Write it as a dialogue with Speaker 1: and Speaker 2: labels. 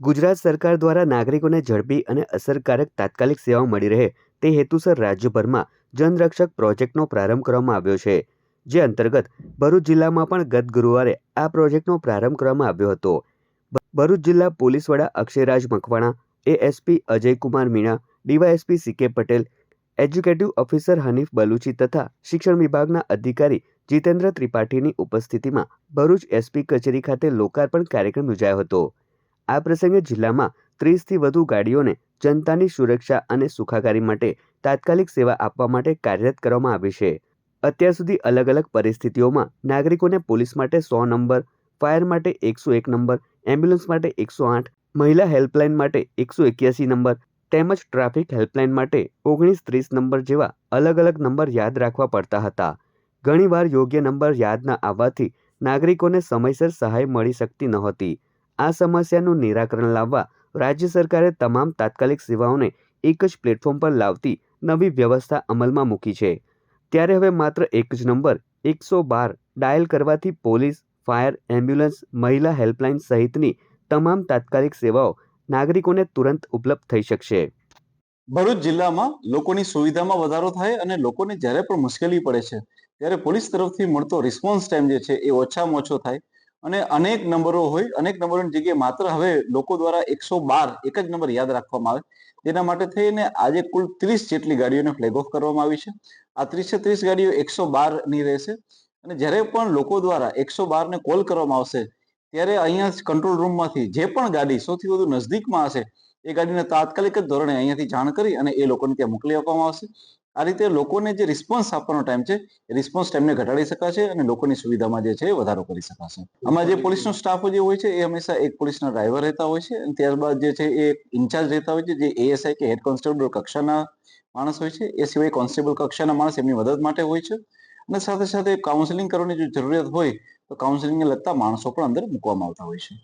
Speaker 1: ગુજરાત સરકાર દ્વારા નાગરિકોને ઝડપી અને અસરકારક તાત્કાલિક સેવાઓ મળી રહે તે હેતુસર રાજ્યભરમાં જનરક્ષક પ્રોજેક્ટનો પ્રારંભ કરવામાં આવ્યો છે, જે અંતર્ગત ભરૂચ જિલ્લામાં પણ ગત ગુરુવારે આ પ્રોજેક્ટનો પ્રારંભ કરવામાં આવ્યો હતો. ભરૂચ જિલ્લા પોલીસ વડા Akshayraj Makwana, ASP Ajaykumar Meena, DYSP C K Patel, educative officer Hanif Baluchi તથા શિક્ષણ વિભાગના અધિકારી જીતેન્દ્ર ત્રિપાઠીની ઉપસ્થિતિમાં ભરૂચ એસપી કચેરી ખાતે લોકાર્પણ કાર્યક્રમ યોજાયો હતો. આ પ્રસંગે જિલ્લામાં ત્રીસથી વધુ ગાડીઓને જનતાની સુરક્ષા અને સુખાકારી માટે તાત્કાલિક સેવા આપવા માટે કાર્યરત કરવામાં આવી છે. અત્યાર સુધી અલગ અલગ પરિસ્થિતિઓમાં નાગરિકોને પોલીસ માટે સો નંબર, ફાયર માટે એકસો એક નંબર, એમ્બ્યુલન્સ માટે એકસો આઠ, મહિલા હેલ્પલાઇન માટે એકસો એક્યાસી નંબર, તેમજ ટ્રાફિક હેલ્પલાઇન માટે ઓગણીસ ત્રીસ નંબર જેવા અલગ અલગ નંબર યાદ રાખવા પડતા હતા. ઘણીવાર યોગ્ય નંબર યાદ ન આવવાથી નાગરિકોને સમયસર સહાય મળી શકતી નહોતી આ સમસ્યાનું નિરાકરણ લાવવા રાજ્ય સરકારે તમામ તાત્કાલિક સેવાઓને એક જ પ્લેટફોર્મ પર લાવતી નવી વ્યવસ્થા અમલમાં મૂકી છે. ત્યારે હવે માત્ર એક જ નંબર, એકસો બાર, ડાયલ કરવાથી પોલીસ, ફાયર, એમ્બ્યુલન્સ, મહિલા હેલ્પલાઇન સહિતની તમામ તાત્કાલિક સેવાઓ નાગરિકોને તુરંત ઉપલબ્ધ થઈ શકશે.
Speaker 2: ભરૂચ જિલ્લામાં લોકોની સુવિધામાં વધારો થાય અને લોકોને જ્યારે પણ મુશ્કેલી પડે છે, ત્યારે પોલીસ તરફથી મળતો રિસ્પોન્સ ટાઈમ જે છે એ ઓછામાં ઓછો થાય. અને અનેક નંબરો હોય, અનેક નંબરોની જગ્યાએ માત્ર હવે લોકો દ્વારા એકસો બાર એક જ નંબર યાદ રાખવામાં આવે. તેના માટે થઈને આજે કુલ ત્રીસ જેટલી ગાડીઓને ફ્લેગ ઓફ કરવામાં આવી છે. આ ત્રીસે ત્રીસ ગાડીઓ એકસો બારની રહેશે. અને જ્યારે પણ લોકો દ્વારા એકસો બાર ને કોલ કરવામાં આવશે, ત્યારે અહીંયા કંટ્રોલ રૂમમાંથી જે પણ ગાડી સૌથી વધુ નજદીકમાં હશે, એ ગાડીને તાત્કાલિક જ ધોરણે અહીંયાથી જાણ કરી અને એ લોકોને ત્યાં મોકલી આપવામાં આવશે. આ રીતે લોકોને જે રિસ્પોન્સ આપવાનો ટાઈમ છે, એ રિસ્પોન્સ ટાઈમને ઘટાડી શકાશે અને લોકોની સુવિધામાં જે છે એ વધારો કરી શકાશે. આમાં જે પોલીસનો સ્ટાફ જે હોય છે, એ હંમેશા એક પોલીસના ડ્રાઈવર રહેતા હોય છે અને ત્યારબાદ જે છે એ ઇન્ચાર્જ રહેતા હોય છે, જે એએસઆઈ કે હેડ કોન્સ્ટેબલ કક્ષાના માણસ હોય છે, એ સિવાય કોન્સ્ટેબલ કક્ષાના માણસ એમની મદદ માટે હોય છે. અને સાથે સાથે કાઉન્સેલિંગ કરવાની જો જરૂરિયાત હોય, તો કાઉન્સેલિંગને લગતા માણસો પણ અંદર મૂકવામાં આવતા હોય છે.